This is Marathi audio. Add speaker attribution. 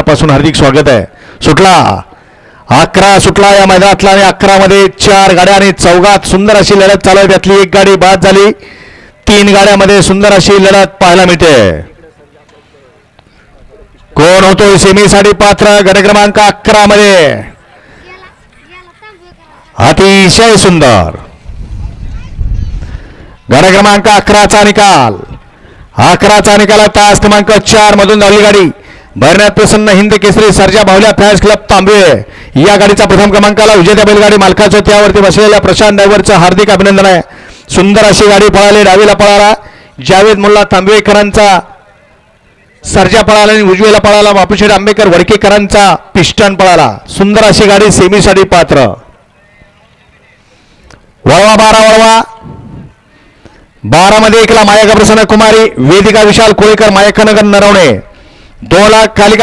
Speaker 1: पासून हार्दिक स्वागत आहे. सुटला. अकरा सुटला या मैदानातला आणि अकरा मध्ये चार गाड्या आणि चौघात सुंदर अशी लढत चालू आहे. त्यातली एक गाडी बाद झाली. तीन गाड्यामध्ये सुंदर अशी लढत पाहायला मिळते. कोण होतोय सेमीसाठी पात्र गट क्रमांक अकरा मध्ये अतिशय सुंदर. गट क्रमांक अकराचा निकाल. अकराचा निकाल तास क्रमांक चार मधून धावली गाडी. भरण्यात प्रसन्न हिंद केसरी सर्जा बाहुल्या फॅन्स क्लब तांबे. या गाडीचा प्रथम क्रमांकाला विजेत्या बैलगाडी मालकाचं त्यावरती बसलेल्या प्रशांत ड्रायव्हरचं हार्दिक अभिनंदन आहे. सुंदर अशी गाडी पळाली डावीला पळाला. जावेद मुल्ला तांबेकरांचा सर्जा पळाला आणि उजवीला पळाला. बापूशेठ आंबेकर वडकेकरांचा पिस्टन पळाला. सुंदर अशी गाडी सेमीसाठी पात्र. वळवा बारा वळवा. बारामध्ये एकला मायका प्रसन्न कुमारी वेदिका विशाल कोळेकर मायाकनगर नरवणे. दोन लाख खाली